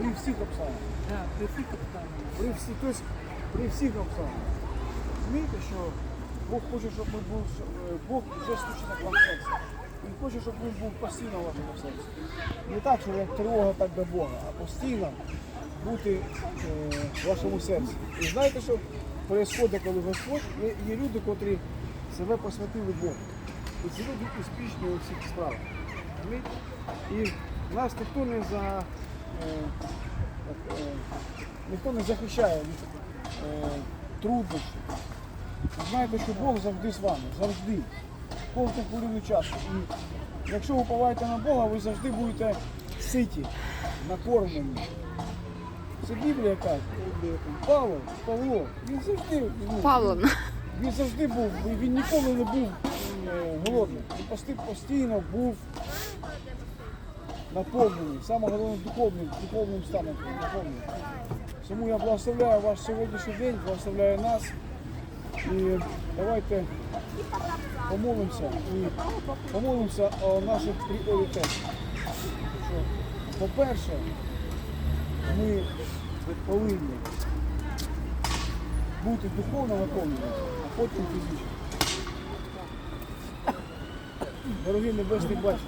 При всіх обставинах. Да, при всіх обставинах. При всіх, тобто, при всіх обставинах. Розумієте, що Бог хоче, щоб ми був, е, Бог вже стучить на вам серце. Він хоче, щоб він був постійно в вашому серці. Не так, що як тривога так до Бога, а постійно бути е, в вашому серці. І знаєте, що відбувається, коли Господь, є, є люди, котрі себе посвятили Богу. І ці люди успішні у всіх справах. І нас ніхто не за. Е, е, ніхто не захищає від е, труднощів. Знаєте, що Бог завжди з вами, завжди. Кожну хвилину часу. І якщо ви уповаєте на Бога, ви завжди будете ситі, накормлені. Це Біблія каже. Павло, Павло, він завжди, ну, Павловна. він завжди був, він- він ніколи не був голодним. Він постійно був наповнений, саме головне духовним, духовним станом наповнений. Тому я благословляю ваш сьогоднішній день, благословляю нас. І давайте помолимося і помолимося о наших пріоритетах. По-перше, ми повинні бути духовно наповненими, а потім фізично. Дорогі небесні батько,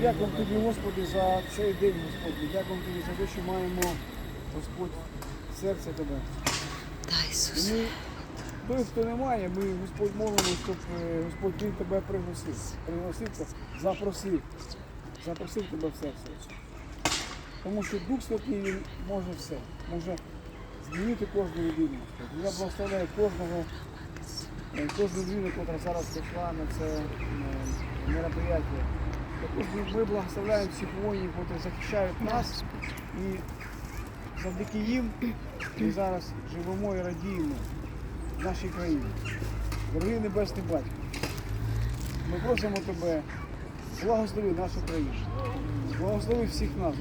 дякуємо тобі, Господи, за цей день, Господь. Ми Дякуємо тобі за те, що маємо, Господь, серце тебе. Да, Ісус. ми, той, хто не має, ми, Господь, молимо, щоб е, Господь Він тебе пригласив. Пригласив, це, запросив. Запросив тебе в серце. Тому що Дух Святий він може все. Може змінити кожну людину. Господь. Я благословляю кожного, е, кожну людину, яка зараз прийшла на це е, мероприятие. Також ми- благословляємо всіх воїнів, які захищають нас. І завдяки їм ми зараз живемо і радіємо в нашій країні. Дорогий Небесний Батько, ми просимо тебе, благослови нашу країну, благослови всіх нас,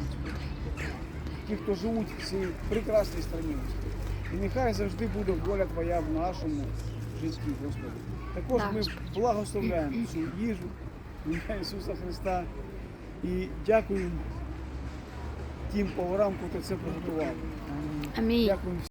ті, хто живуть в цій прекрасній країні. І нехай завжди буде воля Твоя в нашому житті, Господи. Також ми благословляємо цю їжу ім'я Ісуса Христа і дякую тим поварам, хто це приготував. Амінь. Дякуємо